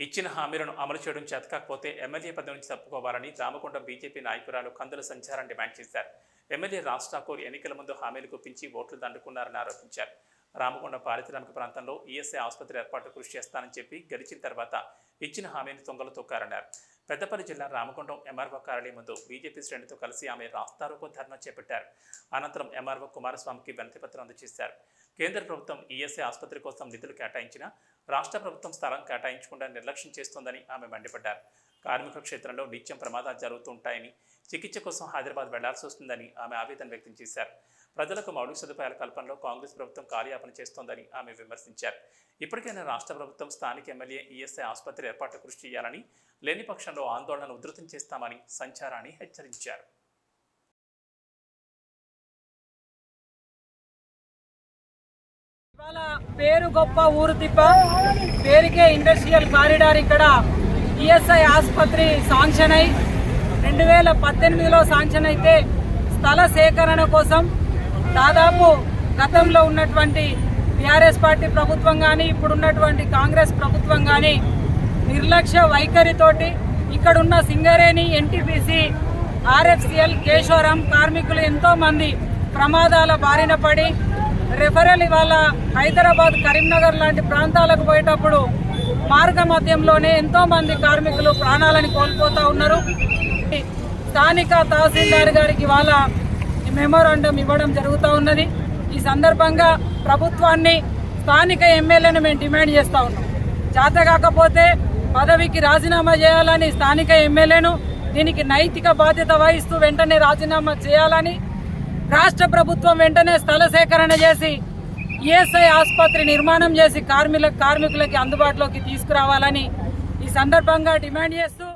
ఇచ్చిన హామీలను అమలు చేయడం చేతకాకపోతే ఎమ్మెల్యే పదవి నుంచి తప్పుకోవాలని రామకొండ బీజేపీ నాయకురాలు కందుల సంచారం డిమాండ్ చేశారు. ఎమ్మెల్యే రాజ్ ఠాకూర్ ఎన్నికల ముందు హామీలు గుప్పించి ఓట్లు దండుకున్నారని ఆరోపించారు. రామకొండ పారిశ్రామిక ప్రాంతంలో ఈఎస్ఐ ఆసుపత్రి ఏర్పాటు కృషి చేస్తానని చెప్పి గెలిచిన తర్వాత ఇచ్చిన హామీని తొంగలు తొక్కారన్నారు. పెద్దపల్లి జిల్లా రామకొండం ఎంఆర్ఓ కార్యాలయం ముందు బీజేపీ శ్రేణితో కలిసి ఆమె రాస్తారోకో ధర్నా చేపట్టారు. అనంతరం ఎంఆర్ఓ కుమారస్వామికి వినతిపత్రం అందజేశారు. కేంద్ర ప్రభుత్వం ఈఎస్ఐ ఆసుపత్రి కోసం నిధులు కేటాయించినా రాష్ట్ర ప్రభుత్వం స్థలం కేటాయించకుండా నిర్లక్ష్యం చేస్తోందని ఆమె మండిపడ్డారు. కార్మిక క్షేత్రంలో నిత్యం ప్రమాదాలు జరుగుతుంటాయని చికిత్స కోసం హైదరాబాద్ వెళ్ళాల్సి వస్తుందని ఆమె ఆవేదన వ్యక్తం చేశారు. ప్రజలకు మౌలిక సదుపాయాల కల్పనలో కాంగ్రెస్ ప్రభుత్వం కార్యాపన చేస్తోందని ఆమె విమర్శించారు. ఇప్పటికైనా రాష్ట్ర ప్రభుత్వం స్థానిక ఎమ్మెల్యే ఈఎస్ఐ ఆసుపత్రి ఏర్పాటు కృషి చేయాలని లేని పక్షంలో ఆందోళన ఉధృతం చేస్తామని సంచారాన్ని హెచ్చరించారు. ఇవాళ పేరు గొప్ప ఊరు తిప్ప పేరుకే ఇండస్ట్రియల్ కారిడార్ ఇక్కడ. ఈఎస్ఐ ఆసుపత్రి శాంక్షన్ అయి రెండు వేల పద్దెనిమిదిలో శాంక్షన్ అయితే స్థల సేకరణ కోసం దాదాపు గతంలో ఉన్నటువంటి టీఆర్ఎస్ పార్టీ ప్రభుత్వం కానీ ఇప్పుడున్నటువంటి కాంగ్రెస్ ప్రభుత్వం కానీ నిర్లక్ష్య వైఖరితోటి ఇక్కడున్న సింగరేణి ఎన్టీపీసీ ఆర్ఎఫ్సిఎల్ కేశవరం కార్మికులు ఎంతో మంది ప్రమాదాల బారిన పడి రెఫరల్ ఇవాళ హైదరాబాద్ కరీంనగర్ లాంటి ప్రాంతాలకు పోయేటప్పుడు మార్గ మధ్యంలోనే ఎంతో మంది కార్మికులు ప్రాణాలను కోల్పోతూ ఉన్నారు. స్థానిక తహసీల్దార్ గారికి ఇవాళ మెమోరాండం ఇవ్వడం జరుగుతూ ఉన్నది. ఈ సందర్భంగా ప్రభుత్వాన్ని స్థానిక ఎమ్మెల్యేను మేము డిమాండ్ చేస్తూ ఉన్నాం. జాత కాకపోతే పదవికి రాజీనామా చేయాలని స్థానిక ఎమ్మెల్యేను దీనికి నైతిక బాధ్యత వహిస్తూ వెంటనే రాజీనామా చేయాలని రాష్ట్ర ప్రభుత్వం వెంటనే స్థల సేకరణ చేసి ఈఎస్ఐ ఆసుపత్రి నిర్మాణం చేసి కార్మికుల కార్మికులకి అందుబాటులోకి తీసుకురావాలని ఈ సందర్భంగా డిమాండ్ చేస్తూ